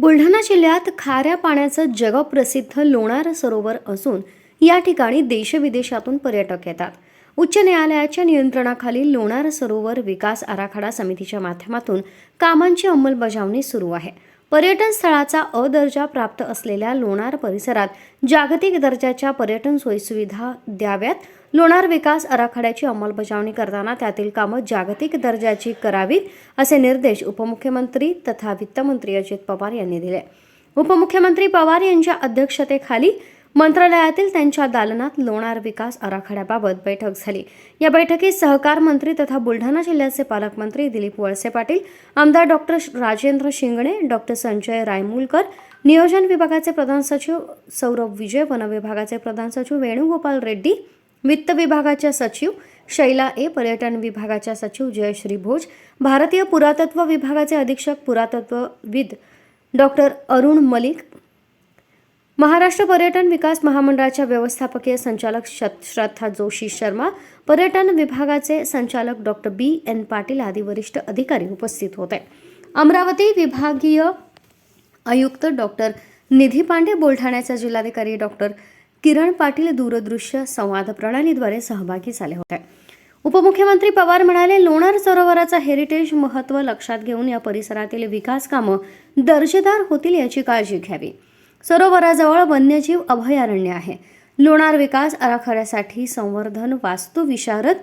बुलढाणा जिल्ह्यात खाऱ्या पाण्याचं जगप्रसिद्ध लोणार सरोवर असून या ठिकाणी देशविदेशातून पर्यटक येतात. उच्च न्यायालयाच्या नियंत्रणाखाली लोणार सरोवर विकास आराखडा समितीच्या माध्यमातून कामांची अंमलबजावणी सुरू आहे. पर्यटन स्थळाचा अ दर्जा प्राप्त असलेल्या लोणार परिसरात जागतिक दर्जाच्या पर्यटन सोयीसुविधा द्याव्यात. लोणार विकास आराखड्याची अंमलबजावणी करताना त्यातील कामं जागतिक दर्जाची करावीत असे निर्देश उपमुख्यमंत्री तथा वित्तमंत्री अजित पवार यांनी दिले. उपमुख्यमंत्री पवार यांच्या अध्यक्षतेखाली मंत्रालयातील त्यांच्या दालनात लोणार विकास आराखड्याबाबत बैठक झाली. या बैठकीत सहकार मंत्री तथा बुलढाणा जिल्ह्याचे पालकमंत्री दिलीप वळसे पाटील आमदार डॉक्टर राजेंद्र शिंगणे डॉक्टर संजय रायमुलकर नियोजन विभागाचे प्रधान सचिव सौरभ विजय वन विभागाचे प्रधान सचिव वेणुगोपाल रेड्डी वित्त विभागाच्या सचिव शैला ए पर्यटन विभागाच्या सचिव जयश्री भोज भारतीय पुरातत्व विभागाचे अधीक्षक पुरातत्वविद डॉक्टर अरुण मलिक महाराष्ट्र पर्यटन विकास महामंडळाच्या व्यवस्थापकीय संचालक श्रद्धा जोशी शर्मा पर्यटन विभागाचे संचालक डॉक्टर बी. एन. पाटील आदी वरिष्ठ अधिकारी उपस्थित होते. अमरावती विभागीय आयुक्त डॉक्टर निधी पांडे बुलढाण्याचे जिल्हाधिकारी डॉक्टर किरण पाटील दूरदृश्य संवाद प्रणालीद्वारे सहभागी झाले होते. उपमुख्यमंत्री पवार म्हणाले लोणार सरोवराचा हेरिटेज महत्त्व लक्षात घेऊन या परिसरातील विकास कामं दर्जेदार होतील याची काळजी घ्यावी. सरोवराजवळ वन्यजीव अभयारण्य आहे. लोणार विकास आराखड्यासाठी संवर्धन वास्तुविशारद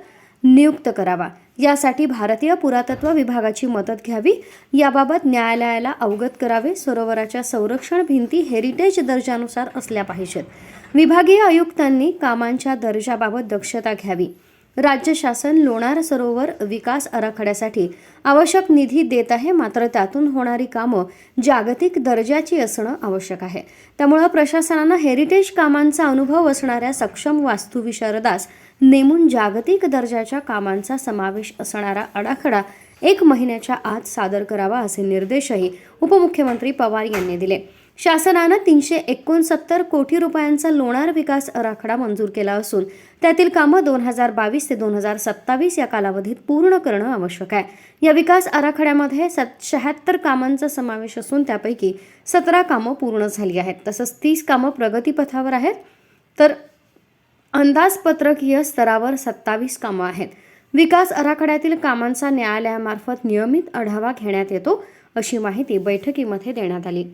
नियुक्त करावा. यासाठी भारतीय पुरातत्व विभागाची मदत घ्यावी. याबाबत न्यायालयाला अवगत करावे. सरोवराच्या संरक्षण भिंती हेरिटेज दर्जानुसार असल्या पाहिजेत. विभागीय आयुक्तांनी कामांच्या दर्जाबाबत दक्षता घ्यावी. राज्य शासन लोणार सरोवर विकास आराखड्यासाठी आवश्यक निधी देत आहे मात्र त्यातून होणारी कामं जागतिक दर्जाची असणं आवश्यक आहे. त्यामुळं प्रशासनानं हेरिटेज कामांचा अनुभव असणाऱ्या सक्षम वास्तुविशारदास नेमून जागतिक दर्जाच्या कामांचा समावेश असणारा आराखडा एक महिन्याच्या आत सादर करावा असे निर्देशही उपमुख्यमंत्री पवार यांनी दिले. शासनानं तीनशे एकोणसत्तर कोटी रुपयांचा लोणार विकास आराखडा मंजूर केला असून त्यातील कामं दोन हजार बावीस ते दोन हजार सत्तावीस या कालावधीत पूर्ण करणं आवश्यक आहे. या विकास आराखड्यामध्ये सत शहात्तर कामांचा समावेश असून त्यापैकी सतरा कामं पूर्ण झाली आहेत. तसंच तीस कामं प्रगतीपथावर आहेत. तर अंदाजपत्रकीय स्तरावर सत्तावीस कामं आहेत. विकास आराखड्यातील कामांचा न्यायालयामार्फत नियमित आढावा घेण्यात येतो अशी माहिती बैठकीमध्ये देण्यात आली.